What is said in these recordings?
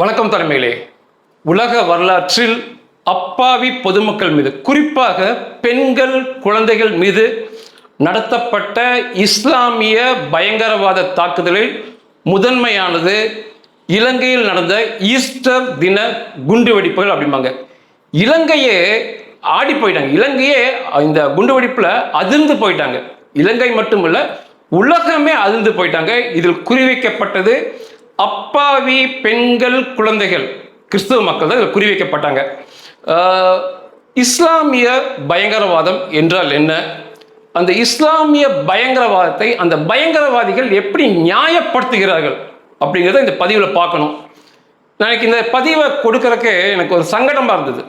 வணக்கம் தலைமையிலே. உலக வரலாற்றில் அப்பாவி பொதுமக்கள் மீது குறிப்பாக பெண்கள் குழந்தைகள் மீது நடத்தப்பட்ட இஸ்லாமிய பயங்கரவாத தாக்குதலில் முதன்மையானது இலங்கையில் நடந்த ஈஸ்டர் தின குண்டுவெடிப்புகள் அப்படிம்பாங்க. இலங்கையே ஆடி போயிட்டாங்க. இலங்கையே இந்த குண்டுவெடிப்பில் அதிர்ந்து போயிட்டாங்க. இலங்கை மட்டுமல்ல உலகமே அதிர்ந்து போயிட்டாங்க. இதில் குறிவைக்கப்பட்டது அப்பாவி பெண்கள் குழந்தைகள் கிறிஸ்துவ மக்கள் தான் இதில் குறிவைக்கப்பட்டாங்க. இஸ்லாமிய பயங்கரவாதம் என்றால் என்ன? அந்த இஸ்லாமிய பயங்கரவாதத்தை அந்த பயங்கரவாதிகள் எப்படி நியாயப்படுத்துகிறார்கள் அப்படிங்கிறத இந்த பதிவில் பார்க்கணும். நான் எனக்கு இந்த பதிவை கொடுக்கறக்கு எனக்கு ஒரு சங்கடமாக இருந்தது.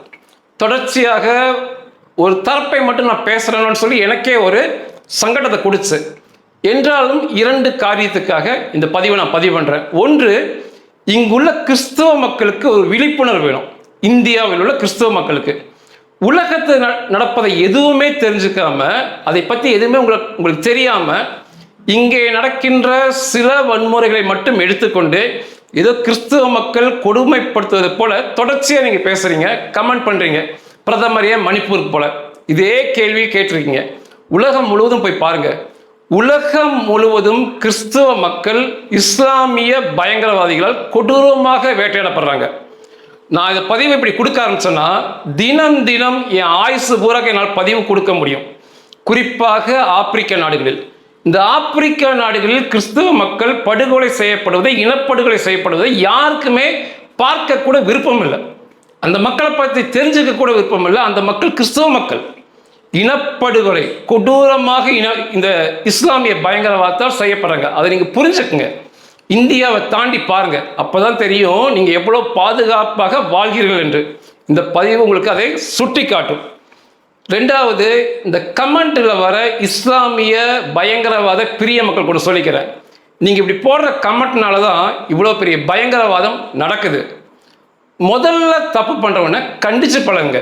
தொடர்ச்சியாக ஒரு தரப்பை மட்டும் நான் பேசுகிறேன்னு சொல்லி எனக்கே ஒரு சங்கடத்தை கொடுத்து என்றாலும் இரண்டு காரியத்துக்காக இந்த பதிவை நான் பதிவு பண்ணுறேன் ஒன்று இங்குள்ள கிறிஸ்தவ மக்களுக்கு ஒரு விழிப்புணர்வு வேணும். இந்தியாவில் உள்ள கிறிஸ்தவ மக்களுக்கு. உலகத்தில் ந- நடப்பதை எதுவுமே தெரிஞ்சுக்காம அதை பற்றி எதுவுமே உங்களுக்கு உங்களுக்கு தெரியாமல் இங்கே நடக்கின்ற சில வன்முறைகளை மட்டும் எடுத்துக்கொண்டு ஏதோ கிறிஸ்துவ மக்கள் கொடுமைப்படுத்துவது போல தொடர்ச்சியாக நீங்கள் பேசுகிறீங்க கமெண்ட் பண்ணுறீங்க பிரதமரையே மணிப்பூருக்கு போல. இதே கேள்வி கேட்டிருக்கீங்க. உலகம் முழுவதும் போய் பாருங்கள் உலகம் முழுவதும் கிறிஸ்துவ மக்கள் இஸ்லாமிய பயங்கரவாதிகளால் கொடூரமாக வேட்டையாடப்படுறாங்க. நான் இதை பதிவு இப்படி கொடுக்க ஆரம்பிச்சேன்னா தினம் தினம் என் ஆயுசு பூரா என்னால் பதிவு கொடுக்க முடியும். குறிப்பாக ஆப்பிரிக்க நாடுகளில். இந்த ஆப்பிரிக்க நாடுகளில் கிறிஸ்துவ மக்கள் படுகொலை செய்யப்படுவதை இனப்படுகொலை செய்யப்படுவதை யாருக்குமே பார்க்க கூட விருப்பம் இல்லை. அந்த மக்களை பற்றி தெரிஞ்சுக்க கூட விருப்பம் இல்லை. அந்த மக்கள் கிறிஸ்துவ மக்கள். இனப்படுகொலை கொடூரமாக இன இந்த இஸ்லாமிய பயங்கரவாதத்தால் செய்யப்படுறாங்க. அதை நீங்கள் புரிஞ்சுக்குங்க. இந்தியாவை தாண்டி பாருங்கள் அப்போ தான் தெரியும் நீங்கள் எவ்வளோ பாதுகாப்பாக வாழ்கிறீர்கள் என்று. இந்த பதிவு உங்களுக்கு அதை சுட்டி காட்டும் ரெண்டாவது இந்த கமெண்ட்டில் வர இஸ்லாமிய பயங்கரவாத பிரிய மக்கள் கூட சொல்லிக்கிறேன். நீங்கள் இப்படி போடுற கமெண்ட்னால தான் இவ்வளோ பெரிய பயங்கரவாதம் நடக்குது. முதல்ல தப்பு பண்ணுறவனை கண்டிச்சு பழகுங்க.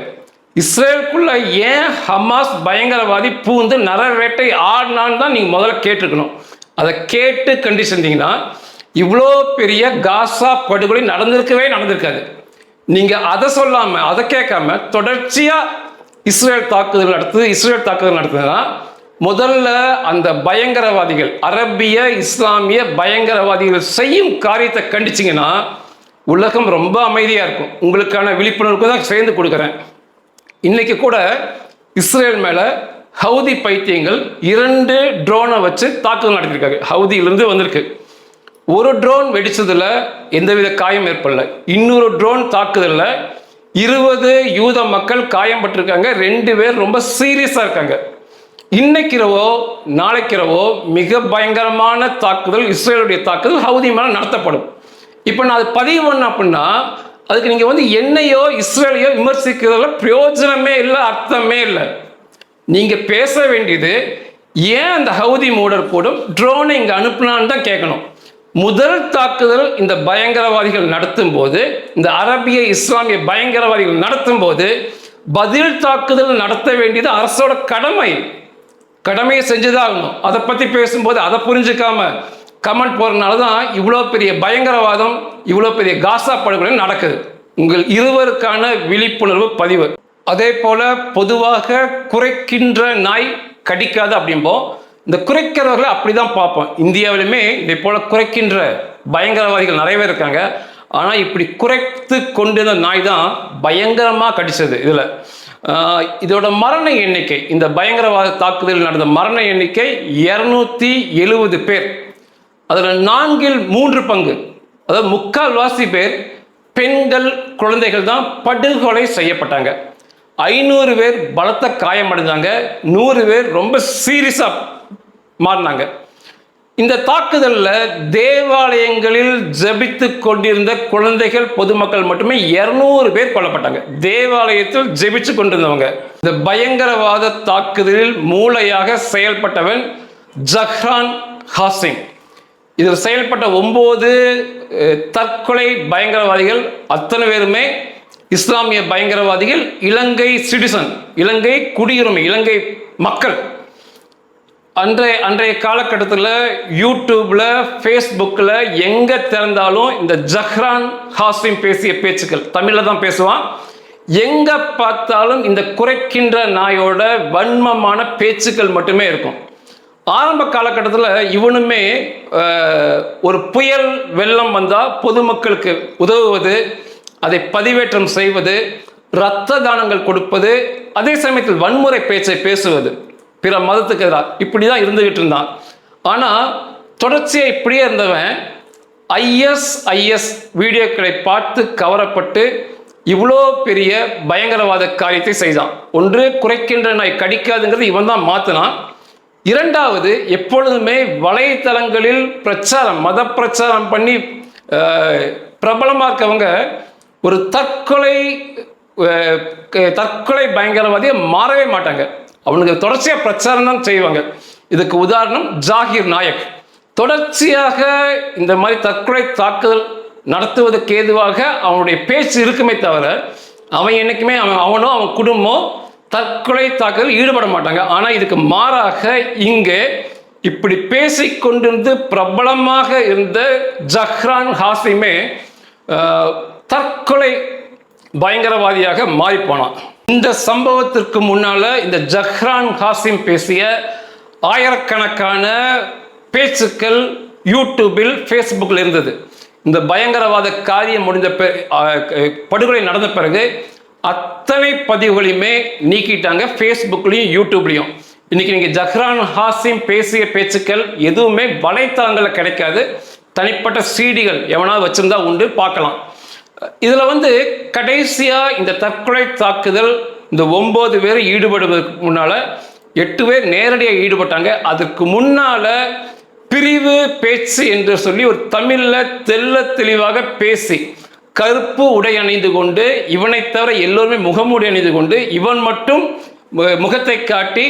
இஸ்ரேலுக்குள்ள ஏன் ஹமாஸ் பயங்கரவாதி பூந்து நரவேட்டை ஆடினான்னு தான் நீங்க முதல்ல கேட்டுருக்கணும். அதை கேட்டு கண்டிச்சிருந்தீங்கன்னா இவ்வளோ பெரிய காசா படுகொலை நடந்திருக்கவே நடந்திருக்காது. நீங்க அதை சொல்லாம அதை கேட்காம தொடர்ச்சியா இஸ்ரேல் தாக்குதல் நடத்துது இஸ்ரேல் தாக்குதல் நடத்துதுன்னா முதல்ல அந்த பயங்கரவாதிகள் அரபிய இஸ்லாமிய பயங்கரவாதிகள் செய்யும் காரியத்தை கண்டிச்சிங்கன்னா உலகம் ரொம்ப அமைதியாக இருக்கும். உங்களுக்கான விழிப்புணர்வுக்கு தான் சேர்ந்து கொடுக்குறேன். இன்னைக்கு கூட இஸ்ரேல் மேலே ஹவுதி பைத்தியங்கள் இரண்டு ட்ரோனை வச்சு தாக்குதல் நடத்திருக்காங்க. ஹவுதியிலிருந்து வந்திருக்கு. ஒரு ட்ரோன் வெடிச்சதில் எந்தவித காயம் ஏற்படல. இன்னொரு ட்ரோன் தாக்குதலில் இருபது யூத மக்கள் காயம்பட்டிருக்காங்க ரெண்டு பேர் ரொம்ப சீரியஸாக இருக்காங்க. இன்னைக்கிறவோ நாளைக்கிறவோ மிக பயங்கரமான தாக்குதல் இஸ்ரேலுடைய தாக்குதல் ஹவுதி மேலே நடத்தப்படும். இப்போ நான் அது பதிவு பண்ண அப்படின்னா அதுக்கு நீங்கள் வந்து என்னையோ இஸ்ரேலையோ விமர்சிக்கிறதுல பிரயோஜனமே இல்லை அர்த்தமே இல்லை. நீங்கள் பேச வேண்டியது ஏன் அந்த ஹவுதி மூடர் கூடும் ட்ரோனை இங்கே அனுப்பினான்னு தான் கேட்கணும் முதல் தாக்குதல் இந்த பயங்கரவாதிகள் நடத்தும் போது இந்த அரபிய இஸ்லாமிய பயங்கரவாதிகள் நடத்தும் போது பதில் தாக்குதல் நடத்த வேண்டியது அரசோட கடமை. கடமையை செஞ்சுதான் ஆகணும். அதை பற்றி பேசும்போது அதை புரிஞ்சுக்காம கமெண்ட் போகிறதுனால தான் இவ்வளோ பெரிய பயங்கரவாதம் இவ்வளோ பெரிய காசா படுகொலை நடக்குது. உங்கள் இருவருக்கான விழிப்புணர்வு பதிவு. அதே போல் பொதுவாக குறைக்கின்ற நாய் கடிக்காது அப்படிம்போம் இந்த குறைக்கிறவர்களை அப்படிதான் பார்ப்போம். இந்தியாவிலுமே இதை போல் குறைக்கின்ற பயங்கரவாதிகள் நிறைய பேர் இருக்காங்க. ஆனால் இப்படி குறைத்து கொண்டிருந்த நாய் தான் பயங்கரமாக கடிச்சது இதில். இதோட மரண எண்ணிக்கை இந்த பயங்கரவாத தாக்குதலில் நடந்த மரண எண்ணிக்கை இரநூத்தி எழுபது பேர். அதில் நான்கில் மூன்று பங்கு. அதாவது முக்கால்வாசி பேர் பெண்கள் குழந்தைகள் தான் படுகொலை செய்யப்பட்டாங்க. ஐநூறு பேர் பலத்த காயமடைஞ்சாங்க நூறு பேர் ரொம்ப சீரியஸாக மாறினாங்க. இந்த தாக்குதலில் தேவாலயங்களில் ஜெபித்து கொண்டிருந்த குழந்தைகள் பொதுமக்கள் மட்டுமே இரநூறு பேர் கொல்லப்பட்டாங்க. தேவாலயத்தில் ஜெபிச்சு கொண்டிருந்தவங்க. இந்த பயங்கரவாத தாக்குதலில் மூளையாக செயல்பட்டவன் ஜஹ்ரான் ஹாசிங் இதில் செயல்பட்ட ஒன்பது தற்கொலை பயங்கரவாதிகள் அத்தனை பேருமே இஸ்லாமிய பயங்கரவாதிகள் இலங்கை சிட்டிசன் இலங்கை குடியுரிமை இலங்கை மக்கள். அன்றைய அன்றைய காலகட்டத்தில் யூடியூப்ல ஃபேஸ்புக்கில் எங்கே திறந்தாலும் இந்த ஜஹ்ரான் ஹாசிம் பேசிய பேச்சுக்கள் தமிழில் தான் பேசுவான். எங்கே பார்த்தாலும் இந்த குறைக்கின்ற நாயோட வன்மமான பேச்சுக்கள் மட்டுமே இருக்கும். ஆரம்ப காலகட்டத்தில் இவனுமே ஒரு புயல் வெள்ளம் வந்தால் பொதுமக்களுக்கு உதவுவது அதை பதிவேற்றம் செய்வது இரத்த தானங்கள் கொடுப்பது அதே சமயத்தில் வன்முறை பேச்சை பேசுவது. பிற மதத்துக்கு எதிராக இப்படி தான் இருந்துகிட்டு இருந்தான். ஆனால் தொடர்ச்சியாக இப்படியே இருந்தவன் ஐஎஸ் ஐஎஸ் வீடியோக்களை பார்த்து கவரப்பட்டு இவ்வளோ பெரிய பயங்கரவாத காரியத்தை செய்தான். ஒன்று குறைக்கின்ற நாய் கடிக்காதுங்கிறது இவன் தான் மாற்றினான் இரண்டாவது எப்பொழுதுமே வலைத்தளங்களில் பிரச்சாரம் மத பிரச்சாரம் பண்ணி பிரபலமாக இருக்கவங்க ஒரு தற்கொலை தற்கொலை பயங்கரவாதியை மாறவே மாட்டாங்க. அவனுக்கு தொடர்ச்சியாக பிரச்சாரம் தான் செய்வாங்க. இதுக்கு உதாரணம் ஜாகிர் நாயக். தொடர்ச்சியாக இந்த மாதிரி தற்கொலை தாக்குதல் நடத்துவதற்கு ஏதுவாக அவனுடைய பேச்சு இருக்குமே தவிர அவன் என்னைக்குமே அவன் அவனோ அவன் குடும்பம் தற்கொலை தாக்குதல் ஈடுபட மாட்டாங்க. ஆனால் இதுக்கு மாறாக இங்கே இப்படி பேசிக் கொண்டிருந்து பிரபலமாக இருந்த ஜஹ்ரான் ஹாசிமே தற்கொலை பயங்கரவாதியாக மாறி போனான் இந்த சம்பவத்திற்கு முன்னால இந்த ஜஹ்ரான் ஹாசிம் பேசிய ஆயிரக்கணக்கான பேச்சுக்கள் யூடியூபில் ஃபேஸ்புக்கில் இருந்தது. இந்த பயங்கரவாத காரியம் முடிந்த படுகொலை நடந்த பிறகு அத்தனை பதிவுகளையுமே நீக்கிட்டாங்க ஃபேஸ்புக்லேயும் யூடியூப்லேயும் இன்னைக்கு நீங்கள் ஜஹ்ரான் ஹாசிம் பேசிய பேச்சுக்கள் எதுவுமே வலைத்தளங்களில் கிடைக்காது. தனிப்பட்ட சீடிகள் எவனாவது வச்சுருந்தா உண்டு பார்க்கலாம். இதில் வந்து கடைசியாக இந்த தற்கொலை தாக்குதல் இந்த ஒம்பது பேர் ஈடுபடுவதற்கு முன்னால் எட்டு பேர் நேரடியாக ஈடுபட்டாங்க. அதுக்கு முன்னால் பிரிவு பேச்சு என்று சொல்லி ஒரு தமிழில் தெள்ள தெளிவாக பேசி கருப்பு உடை அணிந்து கொண்டு இவனை தவிர எல்லோருமே முகமூடி அணிந்து கொண்டு இவன் மட்டும் முகத்தை காட்டி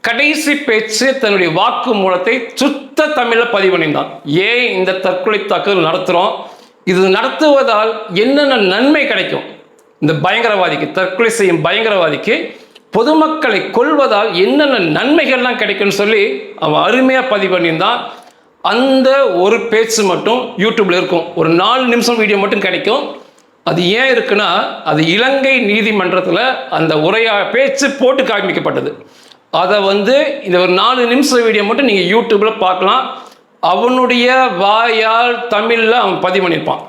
கடைசி பேச்சு தன்னுடைய வாக்கு மூலத்தை சுத்த தமிழில் பதிவு பண்ணியிருந்தான் ஏன் இந்த தற்கொலை தாக்குதல் நடத்துகிறோம் இது நடத்துவதால் என்னென்ன நன்மை கிடைக்கும்? இந்த பயங்கரவாதிக்கு தற்கொலை செய்யும் பயங்கரவாதிக்கு பொதுமக்களை கொல்வதால் என்னென்ன நன்மைகள்லாம் கிடைக்கும்னு சொல்லி அவன் அருமையாக பதிவு பண்ணியிருந்தான் அந்த ஒரு பேச்சு மட்டும் யூடியூப்ல இருக்கும். ஒரு நாலு நிமிஷம் வீடியோ மட்டும் கிடைக்கும். அது ஏன் இருக்குன்னா அது இலங்கை நீதிமன்றத்தில் அந்த உரையா பேச்சு போட்டு காமிக்கப்பட்டது அதை வந்து இந்த ஒரு நாலு நிமிஷம் வீடியோ மட்டும் நீங்கள் யூடியூப்பில் பார்க்கலாம். அவனுடைய வாயால் தமிழில் அவன் பதிவு பண்ணியிருப்பான்.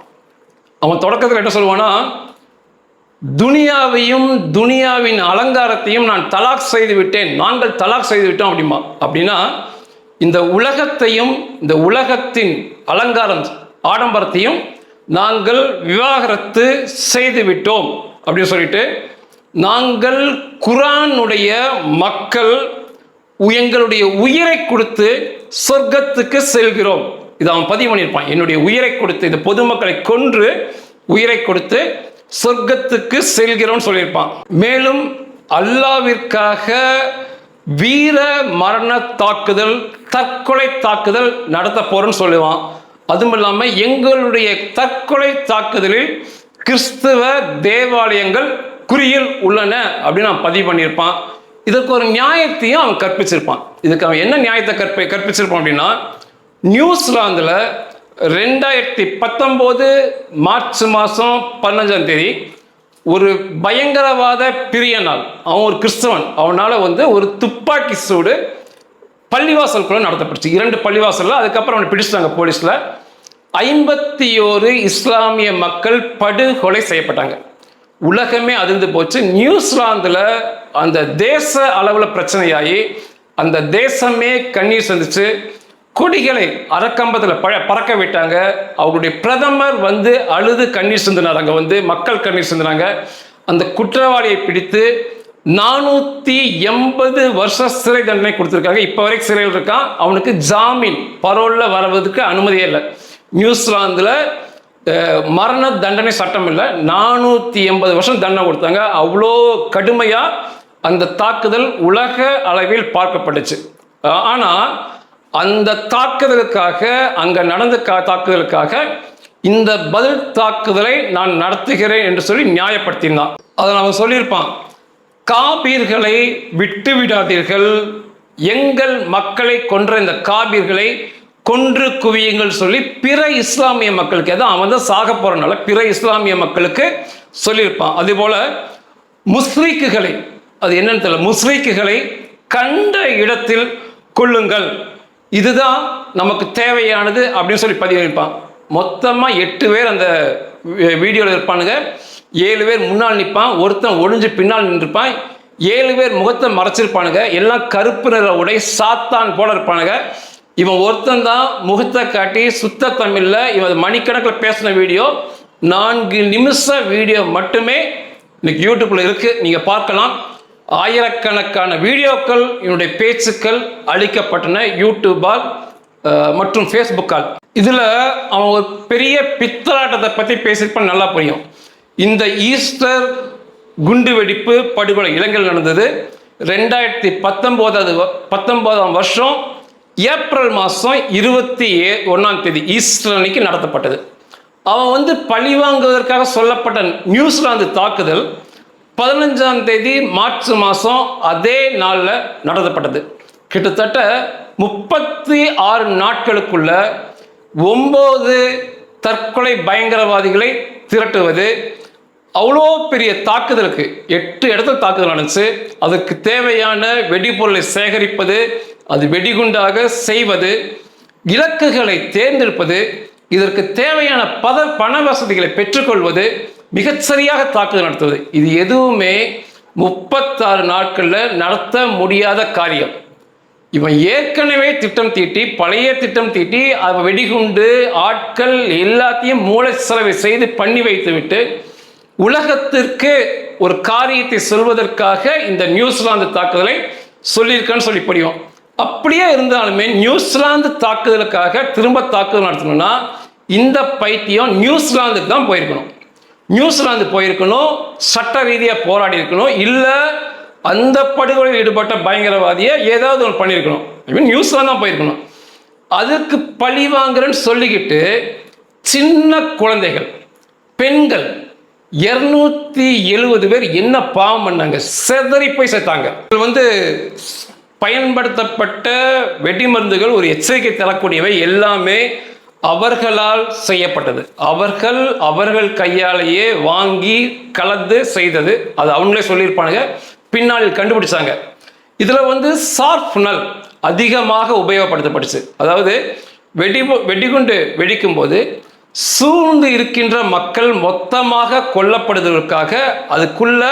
அவன் தொடக்கத்தில் என்ன சொல்லுவான்னா துனியாவையும் துனியாவின் அலங்காரத்தையும் நான் தலாக் செய்து விட்டேன். நாங்கள் தலாக் செய்து விட்டோம் அப்படிமா அப்படின்னா இந்த உலகத்தையும் இந்த உலகத்தின் அலங்காரம் ஆடம்பரத்தையும் நாங்கள் விவாகரத்து செய்து விட்டோம் அப்படின்னு சொல்லிட்டு நாங்கள் குரானுடைய மக்கள் எங்களுடைய உயிரை கொடுத்து சொர்க்கத்துக்கு செல்கிறோம். இதை அவன் பதிவு பண்ணியிருப்பான். என்னுடைய உயிரை கொடுத்து இந்த பொதுமக்களை கொன்று உயிரை கொடுத்து சொர்க்கத்துக்கு செல்கிறோம்னு சொல்லியிருப்பான். மேலும் அல்லாவிற்காக வீர மரண தாக்குதல் தற்கொலை தாக்குதல் நடத்த போறேன்னு சொல்லுவான். அதுவும் இல்லாமல் எங்களுடைய தற்கொலை தாக்குதலில் கிறிஸ்துவ தேவாலயங்கள் குறியில் உள்ளன அப்படின்னு நான் பதிவு பண்ணியிருப்பான். இதற்கு ஒரு நியாயத்தையும் அவன் கற்பிச்சிருப்பான். இதுக்கு அவன் என்ன நியாயத்தை கற்ப கற்பிச்சிருப்பான் அப்படின்னா நியூசிலாந்தில் ரெண்டாயிரத்தி பத்தொம்போது மார்ச் மாதம் பதினஞ்சாம் தேதி ஒரு பயங்கரவாத பிரிய நாள் அவன் ஒரு கிறிஸ்தவன் அவனால் வந்து ஒரு துப்பாக்கி சூடு பள்ளிவாசலுக்குள்ள நடத்தப்பட்டுச்சு. இரண்டு பள்ளிவாசலில் அதுக்கப்புறம் அவனை பிடிச்சிட்டாங்க போலீஸில். ஐம்பத்தி ஓரு இஸ்லாமிய மக்கள் படுகொலை செய்யப்பட்டாங்க. உலகமே அதிர்ந்து போச்சு. நியூசிலாந்தில் அந்த தேச அளவில் பிரச்சனையாகி அந்த தேசமே கண்ணீர் சந்திச்சு. கொடிகளை அறக்கம்பத்தில் பழ பறக்க விட்டாங்க. அவருடைய பிரதமர் வந்து அழுது கண்ணீர் சிந்தினார் அங்கே வந்து மக்கள் கண்ணீர் சிந்தினாங்க. அந்த குற்றவாளியை பிடித்து நானூற்றி எண்பது வருஷ சிறை தண்டனை கொடுத்துருக்காங்க. இப்போ வரைக்கும் சிறையில் இருக்கான். அவனுக்கு ஜாமீன் பரோலில் வரவதற்கு அனுமதியே இல்லை. நியூசிலாந்தில் மரண தண்டனை சட்டம் இல்லை. நானூற்றி எண்பது வருஷம் தண்டனை கொடுத்தாங்க. அவ்வளோ கடுமையாக அந்த தாக்குதல் உலக அளவில் பார்க்கப்பட்டுச்சு. ஆனால் அந்த தாக்குதலுக்காக அங்கே நடந்த கா தாக்குதலுக்காக இந்த பதில் தாக்குதலை நான் நடத்துகிறேன் என்று சொல்லி நியாயப்படுத்தினான். அதை அவன் சொல்லியிருப்பான். காபீர்களை விட்டு விடாதீர்கள். எங்கள் மக்களை கொன்ற இந்த காபீர்களை கொன்று குவியுங்கள் சொல்லி பிற இஸ்லாமிய மக்களுக்கு ஏதோ அவன் தான் சாக போறனால பிற இஸ்லாமிய மக்களுக்கு சொல்லியிருப்பான். அதுபோல முஸ்லீக்குகளை அது என்னன்னு தெரியல முஸ்லீக்குகளை கண்ட இடத்தில் கொள்ளுங்கள் இதுதான் நமக்கு தேவையானது அப்படின்னு சொல்லி பதிவிருப்பான் மொத்தமாக எட்டு பேர் அந்த வீடியோவில் இருப்பானுங்க. ஏழு பேர் முன்னால் நிற்பான் ஒருத்தன் ஒளிஞ்சு பின்னால் நின்றுப்பான். ஏழு பேர் முகத்தை மறைச்சிருப்பானுங்க. எல்லாம் கருப்பு நிற உடை சாத்தான் போல இருப்பானுங்க. இவன் ஒருத்தன் தான் முகத்தை காட்டி சுத்த தமிழில் இவன் மணிக்கணக்கில் பேசின வீடியோ. நான்கு நிமிஷ வீடியோ மட்டுமே இன்னைக்கு யூடியூப்பில் இருக்குது நீங்கள் பார்க்கலாம். ஆயிரக்கணக்கான வீடியோக்கள் என்னுடைய பேச்சுக்கள் அளிக்கப்பட்டன யூடியூபால் மற்றும் ஃபேஸ்புக்கால். இதில் அவன் ஒரு பெரிய பித்தலாட்டத்தை பற்றி பேசியிருப்பான் நல்லா புரியும். இந்த ஈஸ்டர் குண்டு வெடிப்பு படுகொலை இலங்கையில் நடந்தது. ரெண்டாயிரத்தி பத்தொம்போதாவது பத்தொம்போதாம் வருஷம் ஏப்ரல் மாதம் இருபத்தி ஏ ஒன்றாம் தேதி ஈஸ்டர் அன்னைக்கு நடத்தப்பட்டது. அவன் வந்து பழி வாங்குவதற்காக சொல்லப்பட்ட நியூஸிலாந்து தாக்குதல் பதினஞ்சாம் தேதி மார்ச் மாதம் அதே நாளில் நடத்தப்பட்டது. கிட்டத்தட்ட முப்பத்தி ஆறு நாட்களுக்குள்ள ஒம்பது தற்கொலை பயங்கரவாதிகளை திரட்டுவது. அவ்வளோ பெரிய தாக்குதலுக்கு எட்டு இடத்துல தாக்குதல் நடந்துச்சு. அதுக்கு தேவையான வெடிபொருளை சேகரிப்பது அது வெடிகுண்டாக செய்வது இலக்குகளை தேர்ந்தெடுப்பது இதற்கு தேவையான பத பண வசதிகளை பெற்றுக்கொள்வது மிகச்சரியாக தாக்குதல் நடத்துவது. இது எதுவுமே முப்பத்தாறு நாட்களில் நடத்த முடியாத காரியம். இவன் ஏற்கனவே திட்டம் தீட்டி பழைய திட்டம் தீட்டி அவன் வெடிகுண்டு ஆட்கள் எல்லாத்தையும் மூளை செலவை செய்து பண்ணி வைத்துவிட்டு உலகத்திற்கு ஒரு காரியத்தை சொல்வதற்காக இந்த நியூசிலாந்து தாக்குதலை சொல்லியிருக்கான்னு சொல்லி படிவோம் அப்படியே இருந்தாலுமே நியூசிலாந்து தாக்குதலுக்காக திரும்ப தாக்குதல் நடத்தணும்னா இந்த பைத்தியம் நியூசிலாந்துக்கு தான் போயிருக்கணும். நியூசிலாந்து போயிருக்கணும் சட்ட ரீதியாக போராடி இருக்கணும் இல்லை அந்த படுகொலையில் ஈடுபட்ட பயங்கரவாதியை ஏதாவது ஒன்று பண்ணியிருக்கணும். ஐ நியூஸ்லாம் தான் போயிருக்கணும். அதுக்கு பழி வாங்குறேன்னு சொல்லிக்கிட்டு சின்ன குழந்தைகள் பெண்கள் இருநூத்தி எழுபது பேர் என்ன பாவம் பண்ணாங்க? செதறி போய் சேர்த்தாங்க இது வந்து பயன்படுத்தப்பட்ட வெடிமருந்துகள் ஒரு எச்சரிக்கை தரக்கூடியவை எல்லாமே அவர்களால் செய்யப்பட்டது. அவர்கள் அவர்கள் கையாலேயே வாங்கி கலந்து செய்தது. அது அவங்களே சொல்லியிருப்பானுங்க. பின்னாளில் கண்டுபிடிச்சாங்க. இதில் வந்து சார்ஃப்னல் அதிகமாக உபயோகப்படுத்தப்பட்டுச்சு. அதாவது வெடி வெடிகுண்டு வெடிக்கும் போது சூழ்ந்து இருக்கின்ற மக்கள் மொத்தமாக கொல்லப்படுவதற்காக அதுக்குள்ள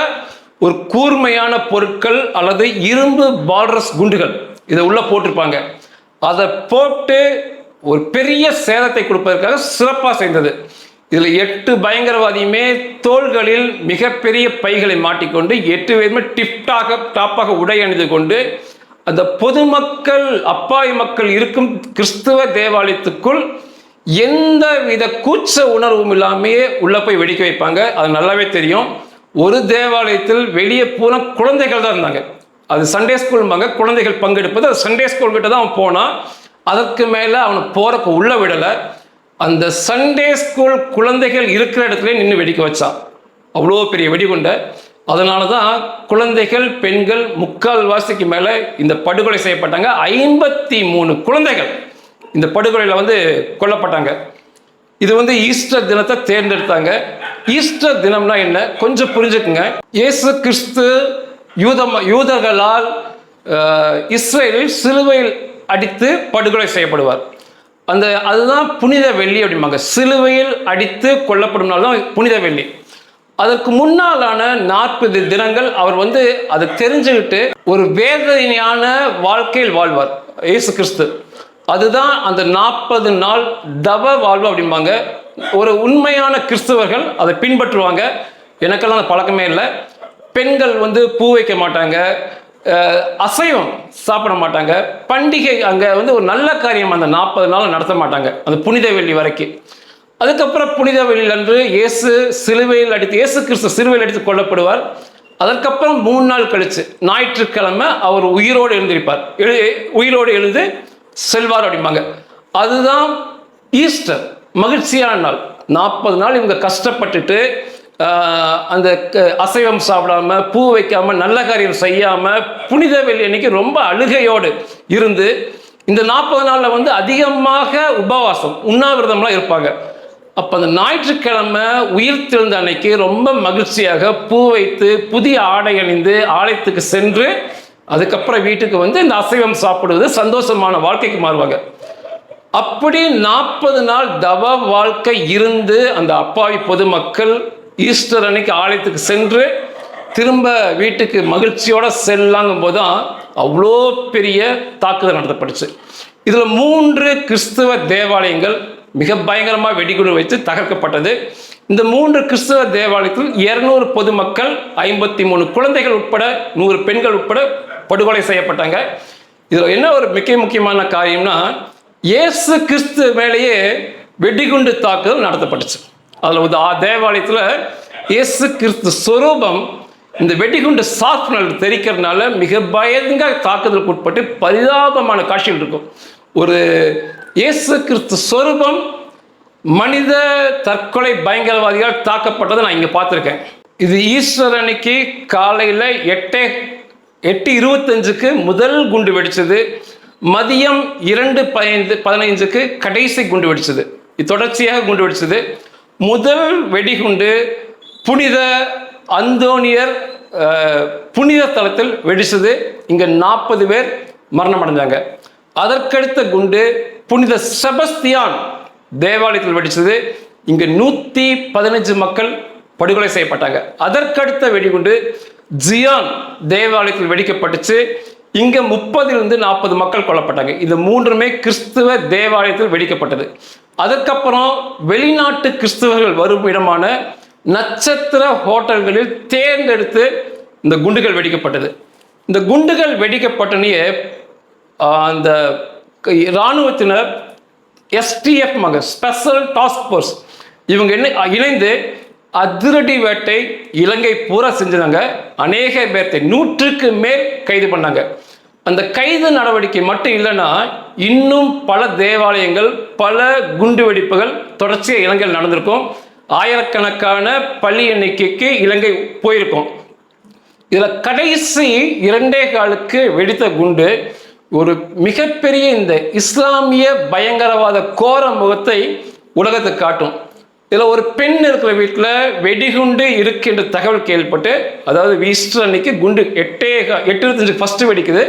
ஒரு கூர்மையான பொருட்கள் அல்லது இரும்பு பால்ரஸ் குண்டுகள் இதை உள்ளே போட்டிருப்பாங்க. அதை போட்டு ஒரு பெரிய சேதத்தை கொடுப்பதற்காக சிறப்பாக செய்தது. இதில் எட்டு பயங்கரவாதியுமே தோள்களில் மிகப்பெரிய பைகளை மாட்டிக்கொண்டு எட்டு பேருமே டிப்டாக டாப்பாக உடை அணிந்து கொண்டு அந்த பொதுமக்கள் அப்பாவி மக்கள் இருக்கும் கிறிஸ்துவ தேவாலயத்துக்குள் எந்த வித கூச்ச உணர்வும் இல்லாமையே உள்ளே போய் வெடிக்க வைப்பாங்க. அது நல்லாவே தெரியும். ஒரு தேவாலயத்தில் வெளியே பூரா குழந்தைகள் தான் இருந்தாங்க. அது சண்டே ஸ்கூல்பாங்க குழந்தைகள் பங்கெடுப்பது அது சண்டே ஸ்கூல் கிட்ட தான் அவன் போனான். அதற்கு மேலே அவனை போறக்கு உள்ள விடலை. அந்த சண்டே ஸ்கூல் குழந்தைகள் இருக்கிற இடத்துல நின்று வெடிக்க வச்சான் அவ்வளோ பெரிய வெடிகுண்டை அதனால தான் குழந்தைகள் பெண்கள் முக்கால் வாசிக்கு மேலே இந்த படுகொலை செய்யப்பட்டாங்க. ஐம்பத்தி மூணு குழந்தைகள் இந்த படுகொலையில் வந்து கொல்லப்பட்டாங்க. இது வந்து ஈஸ்டர் தினத்தை தேர்ந்தெடுத்தாங்க. ஈஸ்டர் தினம்னா என்ன? கொஞ்சம் புரிஞ்சுக்குங்க. இயேசு கிறிஸ்து யூத யூதர்களால் இஸ்ரேலில் சிலுவையில் அடித்து படுகொலை செய்யப்படுவார். அந்த அதுதான் புனித வெள்ளி அப்படிம்பாங்க. சிலுவையில் அடித்து கொல்லப்படும் நாள் தான் புனித வெள்ளி. அதற்கு முன்னாலான நாற்பது தினங்கள் அவர் வந்து அதை தெரிஞ்சுக்கிட்டு ஒரு வேதனையான வாழ்க்கையில் வாழ்வார். இயேசு கிறிஸ்து. அதுதான் அந்த நாற்பது நாள் தவ வாழ்வு அப்படிம்பாங்க. ஒரு உண்மையான கிறிஸ்துவர்கள் அதை பின்பற்றுவாங்க. எனக்கெல்லாம் அந்த பழக்கமே இல்லை. பெண்கள் வந்து பூ வைக்க மாட்டாங்க. அசைவம் சாப்பிட மாட்டாங்க. பண்டிகை அங்கே வந்து ஒரு நல்ல காரியம் அந்த நாற்பது நாள் நடத்த மாட்டாங்க. அந்த புனித வெள்ளி வரைக்கும் அதுக்கப்புறம் புனித வெள்ளியில் அன்று இயேசு சிலுவையில் அடித்து இயேசு கிறிஸ்து சிலுவையில் அடித்து கொல்லப்படுவார். அதற்கப்புறம் மூணு நாள் கழித்து ஞாயிற்றுக்கிழமை அவர் உயிரோடு எழுந்திருப்பார். எழு உயிரோடு எழுந்து செல்வார் அப்படிம்பாங்க. அதுதான் ஈஸ்டர். மகிழ்ச்சியான நாள். நாற்பது நாள் இவங்க கஷ்டப்பட்டுட்டு அந்த க- அசைவம் சாப்பிடாம பூ வைக்காம நல்ல காரியம் செய்யாம புனித வெள்ளி அன்னைக்கு ரொம்ப அழுகையோடு இருந்து இந்த நாற்பது நாளில் வந்து அதிகமாக உபவாசம் உண்ணாவிரதம்லாம் இருப்பாங்க. அப்போ அந்த ஞாயிற்றுக்கிழமை உயிர் திருந்த அன்னைக்கு ரொம்ப மகிழ்ச்சியாக பூ வைத்து புதிய ஆடை அணிந்து ஆலயத்துக்கு சென்று அதுக்கப்புறம் வீட்டுக்கு வந்து இந்த அசைவம் சாப்பிடுவது சந்தோஷமான வாழ்க்கைக்கு மாறுவாங்க. அப்படி நாற்பது நாள் தவ வாழ்க்கை இருந்து அந்த அப்பாவி பொதுமக்கள் ஈஸ்டர் அன்னைக்கு ஆலயத்துக்கு சென்று திரும்ப வீட்டுக்கு மகிழ்ச்சியோட செல்லாங்கும் போது தான் அவ்வளோ பெரிய தாக்குதல் நடத்தப்பட்டுச்சு. இதில் மூன்று கிறிஸ்துவ தேவாலயங்கள் மிக பயங்கரமாக வெடிகுண்டு வைத்து தகர்க்கப்பட்டது. இந்த மூன்று கிறிஸ்துவ தேவாலயத்தில் இருநூறு பொதுமக்கள் ஐம்பத்தி மூணு குழந்தைகள் உட்பட நூறு பெண்கள் உட்பட படுகொலை செய்யப்பட்டாங்க. இதில் என்ன ஒரு மிக முக்கியமான காரியம்னா இயேசு கிறிஸ்து மேலேயே வெடிகுண்டு தாக்குதல் நடத்தப்பட்டுச்சு. அதில் வந்து ஆ- தேவாலயத்தில் இயேசு கிறிஸ்து ஸ்வரூபம் இந்த வெடிகுண்டு சாஸ்திரங்கள் தெரிக்கிறதுனால மிக பயங்கர தாக்குதலுக்கு உட்பட்டு பரிதாபமான காட்சிகள் இருக்கும். ஒரு இயேசு கிறிஸ்து ஸ்வரூபம் மனித தற்கொலை பயங்கரவாதிகள் தாக்கப்பட்டதை நான் இங்கே பார்த்துருக்கேன். இது ஈஸ்வர் அன்னைக்கு காலையில் எட்டே எட்டு இருபத்தஞ்சுக்கு முதல் குண்டு வெடிச்சது. மதியம் இரண்டு பதினைந்து பதினைஞ்சுக்கு கடைசி குண்டு வெடிச்சது. இது தொடர்ச்சியாக குண்டு வெடிச்சது. முதல் வெடிகுண்டு புனித அந்தோனியர் புனித தலத்தில் வெடிச்சது. இங்கே நாற்பது பேர் மரணம் அடைஞ்சாங்க அதற்கடுத்த குண்டு புனித செபஸ்தியான் தேவாலயத்தில் வெடிச்சது. இங்கே நூற்றி பதினஞ்சு மக்கள் படுகொலை செய்யப்பட்டாங்க. அதற்கடுத்த வெடிகுண்டு ஜியான் தேவாலயத்தில் வெடிக்கப்பட்டுச்சு. இங்க முப்பதிலிருந்து நாற்பது மக்கள் கொல்லப்பட்டாங்க. இது மூன்றுமே கிறிஸ்துவ தேவாலயத்தில் வெடிக்கப்பட்டது. அதுக்கப்புறம் வெளிநாட்டு கிறிஸ்துவர்கள் வரும் இடமான நட்சத்திர ஹோட்டல்களில் தேர்ந்தெடுத்து இந்த குண்டுகள் வெடிக்கப்பட்டது. இந்த குண்டுகள் வெடிக்கப்பட்டனையே அந்த இராணுவத்தினர் எஸ்டிஎஃப் மக ஸ்பெஷல் டாஸ்க் ஃபோர்ஸ். இவங்க என்ன இணைந்து அதிரடி வேட்டை இலங்கை பூரா செஞ்சாங்க அநேக பேர்த்தை நூற்றுக்கு மேல் கைது பண்ணாங்க. அந்த கைது நடவடிக்கை மட்டும் இல்லைன்னா இன்னும் பல தேவாலயங்கள் பல குண்டு வெடிப்புகள் தொடர்ச்சியாக இலங்கையில் நடந்திருக்கும். ஆயிரக்கணக்கான பள்ளி எண்ணிக்கைக்கு இலங்கை போயிருக்கும். இதில் கடைசி இரண்டே காலுக்கு வெடித்த குண்டு ஒரு மிகப்பெரிய இந்த இஸ்லாமிய பயங்கரவாத கோர முகத்தை உலகத்துக்கு காட்டும். இதில் ஒரு பெண் இருக்கிற வீட்டில் வெடிகுண்டு இருக்கின்ற தகவல் கேள்விப்பட்டு அதாவது ஈஸ்டர் அன்னைக்கு குண்டு எட்டே கா எட்டு இருபத்தஞ்சு ஃபஸ்ட்டு வெடிக்குது.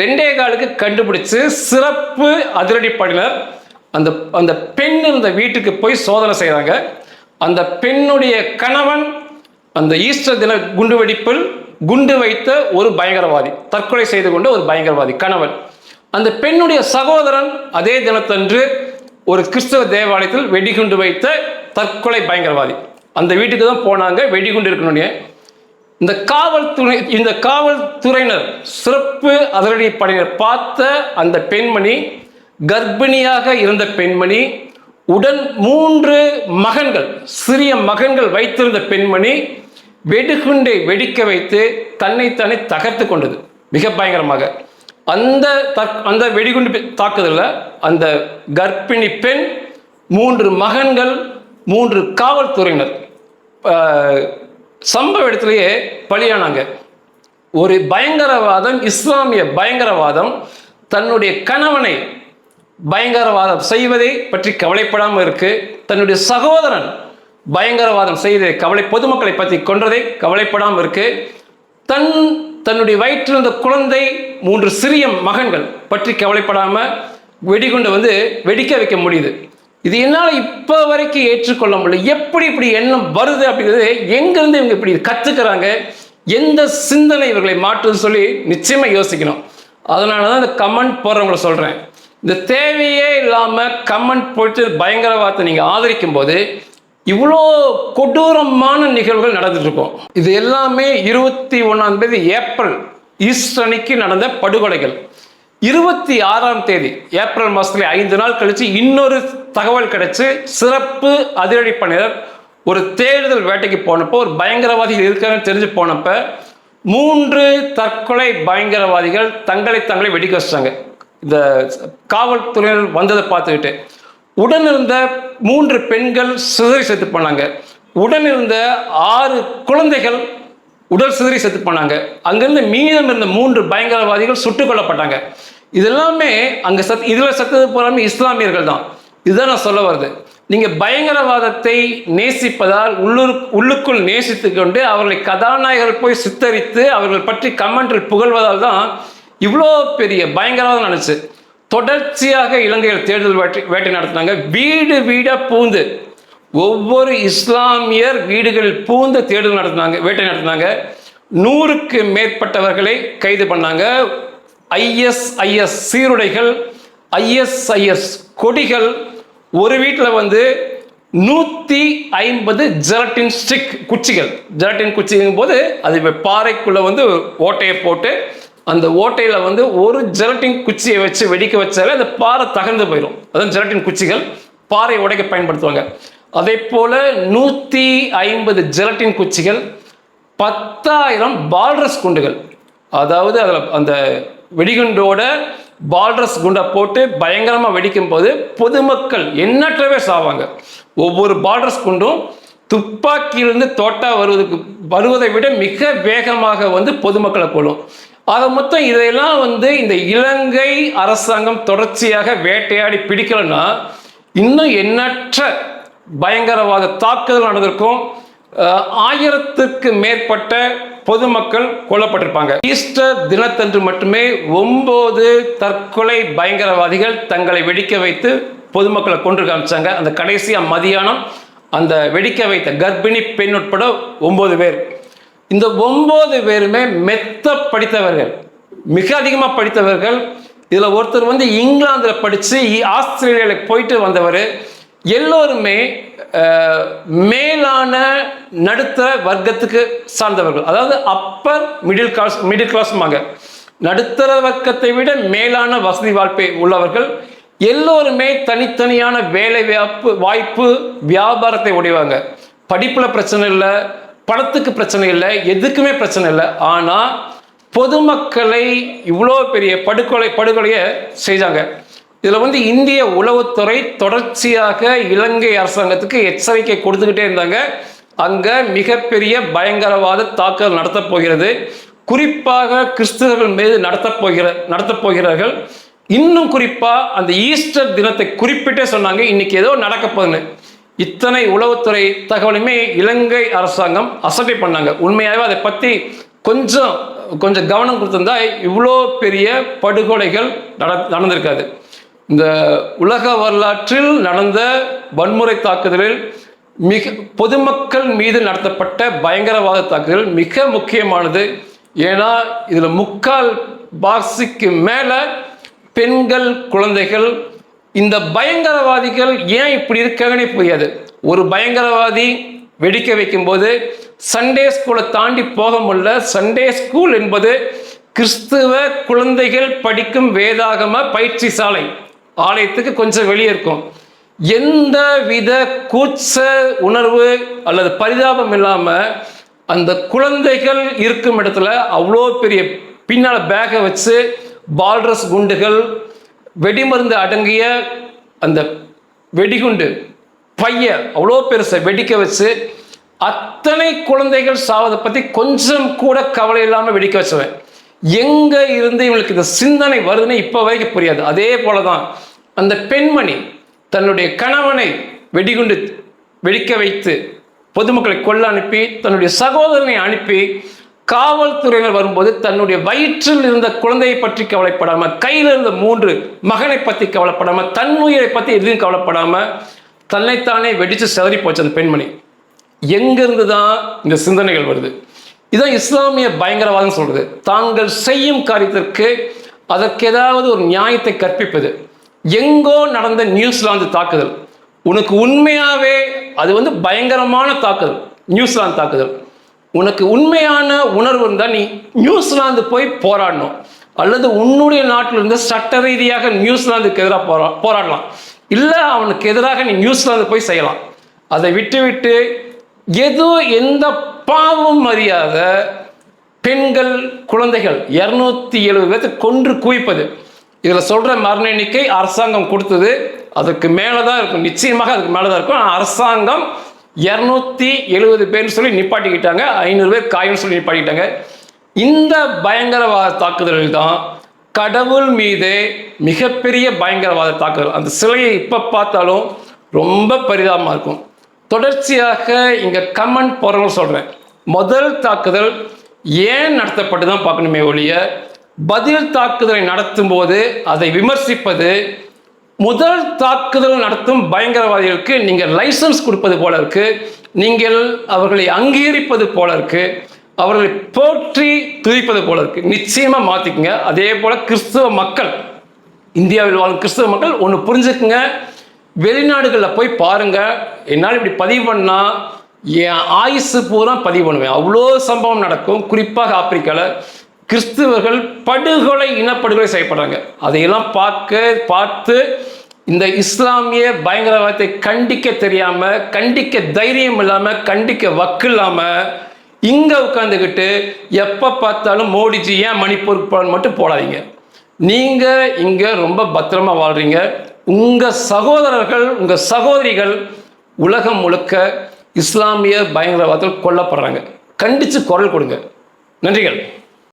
ரெண்டே காலுக்கு கண்டுபிடிச்சு சிறப்பு அதிரடிப்படையினர் அந்த அந்த பெண் இருந்த வீட்டுக்கு போய் சோதனை செய்கிறாங்க. அந்த பெண்ணுடைய கணவன் அந்த ஈஸ்டர் தின குண்டு வெடிப்பில் குண்டு வைத்த ஒரு பயங்கரவாதி தற்கொலை செய்து கொண்ட ஒரு பயங்கரவாதி கணவன். அந்த பெண்ணுடைய சகோதரன் அதே தினத்தன்று ஒரு கிறிஸ்தவ தேவாலயத்தில் வெடிகுண்டு வைத்த தற்கொலை பயங்கரவாதி. அந்த வீட்டுக்கு தான் போனாங்க வெடிகுண்டு இருக்கணும்னே. இந்த காவல்துறை இந்த காவல்துறையினர் சிறப்பு அதிரடி படையினர் பார்த்த அந்த பெண்மணி கர்ப்பிணியாக இருந்த பெண்மணி உடன் மூன்று மகன்கள் சிறிய மகன்கள் வைத்திருந்த பெண்மணி வெடிகுண்டை வெடிக்க வைத்து தன்னைத்தானே தகர்த்து கொண்டது. மிக பயங்கரமாக. அந்த அந்த வெடிகுண்டு தாக்குதலில் அந்த கர்ப்பிணி பெண் மூன்று மகன்கள் மூன்று காவல்துறையினர் சம்பவ இடத்துலையே பலியானாங்க. ஒரு பயங்கரவாதம் இஸ்லாமிய பயங்கரவாதம் தன்னுடைய கணவனை பயங்கரவாதம் செய்வதை பற்றி கவலைப்படாமல் இருக்கு. தன்னுடைய சகோதரன் பயங்கரவாதம் செய்ததை கவலை பொதுமக்களை பற்றி கொன்றதை கவலைப்படாமல் இருக்கு. தன் தன்னுடைய வயிற்றில் இருந்த குழந்தை மூன்று சிறிய மகன்கள் பற்றி கவலைப்படாமல் வெடிகுண்டு வந்து வெடிக்க வைக்க முடியுது. இது என்னால் இப்போ வரைக்கும் ஏற்றுக்கொள்ள முடியல. எப்படி இப்படி எண்ணம் வருது அப்படிங்கிறது எங்கேருந்து இவங்க இப்படி கற்றுக்கிறாங்க எந்த சிந்தனை இவர்களை மாற்றுதுன்னு சொல்லி நிச்சயமாக யோசிக்கணும். அதனால தான் இந்த கமெண்ட் போடுறவங்கள சொல்கிறேன் இந்த தேவையே இல்லாமல் கமெண்ட் போட்டு பயங்கரவாதத்தை நீங்கள் ஆதரிக்கும் போது இவ்வளோ கொடூரமான நிகழ்வுகள் நடந்துட்டுருக்கோம் இது எல்லாமே இருபத்தி ஒன்றாம் தேதி ஏப்ரல் ஈஸ்டர் அன்னைக்கு நடந்த படுகொலைகள். இருபத்தி ஆறாம் தேதி ஏப்ரல் மாதத்துல ஐந்து நாள் கழித்து இன்னொரு தகவல் கிடைச்சு சிறப்பு அதிரடிப்படையினர் ஒரு தேடுதல் வேட்டைக்கு போனப்போ ஒரு பயங்கரவாதிகள் இருக்காங்கன்னு தெரிஞ்சு போனப்ப மூன்று தற்கொலை பயங்கரவாதிகள் தங்களை தங்களை வெடிக்க வச்சிட்டாங்க. இந்த காவல்துறையினர் வந்ததை பார்த்துக்கிட்டு. உடன் இருந்த மூன்று பெண்கள் சிதறி செத்து போனாங்க. உடன் இருந்த ஆறு குழந்தைகள் உடல் சிதறி செத்து போனாங்க. அங்கிருந்து மீதம் இருந்த மூன்று பயங்கரவாதிகள் சுட்டுக் கொல்லப்பட்டாங்க. இதெல்லாமே அங்க சத் இதுல சத்தது போறாமே இஸ்லாமியர்கள் தான். இதுதான் நான் சொல்ல வருது நீங்கள் பயங்கரவாதத்தை நேசிப்பதால் உள்ளூர் உள்ளுக்குள் நேசித்து கொண்டு அவர்களை கதாநாயகர்கள் போய் சித்தரித்து அவர்கள் பற்றி கமெண்டில் புகழ்வதால் தான் இவ்வளோ பெரிய பயங்கரவாதம் நினச்சி தொடர்ச்சியாக இலங்கையில் தேடுதல் வேட்டை வேட்டை நடத்தினாங்க. வீடு வீடாக பூந்து ஒவ்வொரு இஸ்லாமியர் வீடுகளில் பூந்து தேர்தல் நடத்தினாங்க வேட்டை நடத்தினாங்க. நூறுக்கு மேற்பட்டவர்களை கைது பண்ணாங்க. ஐஎஸ்ஐஎஸ் சீருடைகள் ஐஎஸ்ஐஎஸ் கொடிகள் ஒரு வீட்டில் வந்து நூற்றி ஐம்பது ஜெலட்டின் ஸ்டிக் குச்சிகள். ஜெலட்டின் குச்சிங்கும் போது அது இப்போ பாறைக்குள்ளே வந்து ஓட்டையை போட்டு அந்த ஓட்டையில் வந்து ஒரு ஜெலட்டின் குச்சியை வச்சு வெடிக்க வச்சாலே அந்த பாறை தகர்ந்து போயிடும் அதான் ஜெலட்டின் குச்சிகள். பாறை உடைக்க பயன்படுத்துவாங்க. அதே போல் நூற்றி ஐம்பது ஜெலட்டின் குச்சிகள் பத்தாயிரம் பால்ரஸ் குண்டுகள். அதாவது அதில் அந்த வெடிகுண்டோட பால்ரஸ் குண்டை போட்டு பயங்கரமாக வெடிக்கும் போது பொதுமக்கள் எண்ணற்றவே சாவாங்க. ஒவ்வொரு பால்ரஸ் குண்டும் துப்பாக்கியிலிருந்து தோட்டா வருவதுக்கு வருவதை விட மிக வேகமாக வந்து பொதுமக்களை கொள்ளும் ஆக மொத்தம் இதையெல்லாம் வந்து இந்த இலங்கை அரசாங்கம் தொடர்ச்சியாக வேட்டையாடி பிடிக்கலன்னா இன்னும் எண்ணற்ற பயங்கரவாத தாக்குதல் நடந்திருக்கும். ஆயிரத்துக்கு மேற்பட்ட பொதுமக்கள் கொல்லப்பட்டிருப்பாங்க. ஈஸ்டர் தினத்தன்று மட்டுமே ஒன்பது தற்கொலை பயங்கரவாதிகள் தங்களை வெடிக்க வைத்து பொதுமக்களை கொன்று காமிச்சாங்க. அந்த கடைசியாக மதியானம் அந்த வெடிக்க வைத்த கர்ப்பிணி பெண் உட்பட ஒன்பது பேர். இந்த ஒன்பது பேருமே மெத்த படித்தவர்கள். மிக அதிகமாக படித்தவர்கள். இதில் ஒருத்தர் வந்து இங்கிலாந்தில் படித்து ஆஸ்திரேலியாவில் போயிட்டு வந்தவர். எல்லோருமே மேலான நடுத்தர வர்க்கத்துக்கு சார்ந்தவர்கள். அதாவது அப்பர் மிடில் கிளாஸ் மிடில் கிளாஸ்மாங்க நடுத்தர வர்க்கத்தை விட மேலான வசதி வாய்ப்பை உள்ளவர்கள் எல்லோருமே தனித்தனியான வேலை வாய்ப்பு வாய்ப்பு வியாபாரத்தை உடைவாங்க படிப்பில் பிரச்சனை இல்லை பணத்துக்கு பிரச்சனை இல்லை எதுக்குமே பிரச்சனை இல்லை. ஆனால் பொதுமக்களை இவ்வளோ பெரிய படுகொலை படுகொலையை செய்தாங்க. இதில் வந்து இந்திய உளவுத்துறை தொடர்ச்சியாக இலங்கை அரசாங்கத்துக்கு எச்சரிக்கை கொடுத்துக்கிட்டே இருந்தாங்க. அங்கே மிகப்பெரிய பயங்கரவாத தாக்குதல் நடத்தப் போகிறது. குறிப்பாக கிறிஸ்தவர்கள் மீது நடத்தப் போகிற நடத்தப் போகிறார்கள். இன்னும் குறிப்பாக அந்த ஈஸ்டர் தினத்தை குறிப்பிட்டே சொன்னாங்க. இன்னைக்கு ஏதோ நடக்க போகுதுன்னு. இத்தனை உளவுத்துறை தகவலுமே இலங்கை அரசாங்கம் அசட்டை பண்ணாங்க. உண்மையாகவே அதை பற்றி கொஞ்சம் கொஞ்சம் கவனம் கொடுத்திருந்தா இவ்வளோ பெரிய படுகொலைகள் நட நடந்திருக்காது. இந்த உலக வரலாற்றில் நடந்த வன்முறை தாக்குதலில் மிக பொதுமக்கள் மீது நடத்தப்பட்ட பயங்கரவாத தாக்குதல் மிக முக்கியமானது. ஏன்னா இதில் முக்கால் பாக்ஸுக்கு மேலே பெண்கள் குழந்தைகள் இந்த பயங்கரவாதிகள் ஏன் இப்படி இருக்காங்கன்னே புரியாது. ஒரு பயங்கரவாதி வெடிக்க வைக்கும்போது சண்டே ஸ்கூலை தாண்டி போக முடியல. சண்டே ஸ்கூல் என்பது கிறிஸ்துவ குழந்தைகள் படிக்கும் வேதாகம பயிற்சி சாலை. ஆலயத்துக்கு கொஞ்சம் வெளியே இருக்கும். எந்த வித கூச்ச உணர்வு அல்லது பரிதாபம் இல்லாமல் அந்த குழந்தைகள் இருக்கும் இடத்துல அவ்வளோ பெரிய பின்னால் பேக்கை வச்சு பால்ரஸ் குண்டுகள் வெடிமருந்து அடங்கிய அந்த வெடிகுண்டு பைய அவ்வளோ பெருசை வெடிக்க வச்சு அத்தனை குழந்தைகள் சாவதை பற்றி கொஞ்சம் கூட கவலை இல்லாமல் வெடிக்க வச்சுவேன். எங்கே இருந்து இவங்களுக்கு இந்த சிந்தனை வருதுன்னு இப்போ வரைக்கும் புரியாது. அதே போல தான் அந்த பெண்மணி தன்னுடைய கணவனை வெடிகுண்டு வெடிக்க வைத்து பொதுமக்களை கொல்ல அனுப்பி தன்னுடைய சகோதரனை அனுப்பி காவல்துறையினர் வரும்போது தன்னுடைய வயிற்றில் இருந்த குழந்தையை பற்றி கவலைப்படாமல் கையில் இருந்த மூன்று மகனை பற்றி கவலைப்படாமல் தன்னுயிரை பற்றி எதுவும் கவலைப்படாமல் தன்னைத்தானே வெடித்து செதறி போச்சு அந்த பெண்மணி. எங்கிருந்து தான் இந்த சிந்தனைகள் வருது? இதுதான் இஸ்லாமிய பயங்கரவாதம் சொல்றது. தாங்கள் செய்யும் காரியத்திற்கு அதற்கு ஏதாவது ஒரு நியாயத்தை கற்பிப்பது. எங்கோ நடந்த நியூசிலாந்து தாக்குதல். உனக்கு உண்மையாகவே அது வந்து பயங்கரமான தாக்குதல். நியூசிலாந்து தாக்குதல். உனக்கு உண்மையான உணர்வு இருந்தால் நீ நியூசிலாந்து போய் போராடணும். அல்லது உன்னுடைய நாட்டில் இருந்து சட்ட ரீதியாக நியூசிலாந்துக்கு எதிராக போரா போராடலாம். இல்லை அவனுக்கு எதிராக நீ நியூசிலாந்து போய் செய்யலாம். அதை விட்டு விட்டு ஏதோ எந்த பாவம் அறியாத பெண்கள் குழந்தைகள் இரநூத்தி எழுபது பேர்த்து கொன்று குவிப்பது. இதில் சொல்கிற மரண எண்ணிக்கை அரசாங்கம் கொடுத்தது. அதுக்கு மேலே தான் இருக்கும். நிச்சயமாக அதுக்கு மேலே தான் இருக்கும். ஆனால் அரசாங்கம் இரநூத்தி எழுபது பேர்னு சொல்லி நிப்பாட்டிக்கிட்டாங்க. ஐநூறு பேர் காயம்னு சொல்லி நிப்பாட்டிக்கிட்டாங்க. இந்த பயங்கரவாத தாக்குதல்கள் தான் கடவுள் மீது மிகப்பெரிய பயங்கரவாத தாக்குதல். அந்த சிலையை இப்போ பார்த்தாலும் ரொம்ப பரிதாபமாக இருக்கும். தொடர்ச்சியாக இங்கே கமெண்ட் போகிறவங்க சொல்கிறேன் முதல் தாக்குதல் ஏன் நடத்தப்பட்டு தான் பார்க்கணுமே ஒழிய பதில் தாக்குதலை நடத்தும் போது அதை விமர்சிப்பது முதல் தாக்குதல் நடத்தும் பயங்கரவாதிகளுக்கு நீங்கள் லைசன்ஸ் கொடுப்பது போல இருக்கு நீங்கள் அவர்களை அங்கீகரிப்பது போல இருக்கு அவர்களை போற்றி துதிப்பது போல இருக்கு. நிச்சயமா மாத்திக்கங்க. அதே போல கிறிஸ்துவ மக்கள் இந்தியாவில் வாழும் கிறிஸ்தவ மக்கள் ஒன்று புரிஞ்சுக்குங்க. வெளிநாடுகளில் போய் பாருங்கள் என்னால் இப்படி பதிவு பண்ணால் என் ஆயுசு பூரா பதிவு பண்ணுவேன். அவ்வளோ சம்பவம் நடக்கும். குறிப்பாக ஆப்பிரிக்காவில் கிறிஸ்துவர்கள் படுகொலை இனப்படுகொலை செய்யப்படுறாங்க. அதையெல்லாம் பார்க்க பார்த்து இந்த இஸ்லாமிய பயங்கரவாதத்தை கண்டிக்க தெரியாமல் கண்டிக்க தைரியம் இல்லாமல் கண்டிக்க வக்கு இல்லாமல் இங்கே உட்காந்துக்கிட்டு எப்போ பார்த்தாலும் மோடிஜி ஏன் மணிப்பூருக்கு போகணும்னு மட்டும் போடாதீங்க. நீங்கள் இங்கே ரொம்ப பத்திரமா வாழ்கிறீங்க உங்கள் சகோதரர்கள் உங்கள் சகோதரிகள் உலகம் முழுக்க இஸ்லாமிய பயங்கரவாதத்தில் கொல்லப்படுறாங்க. கண்டித்து குரல் கொடுங்க. நன்றிகள்.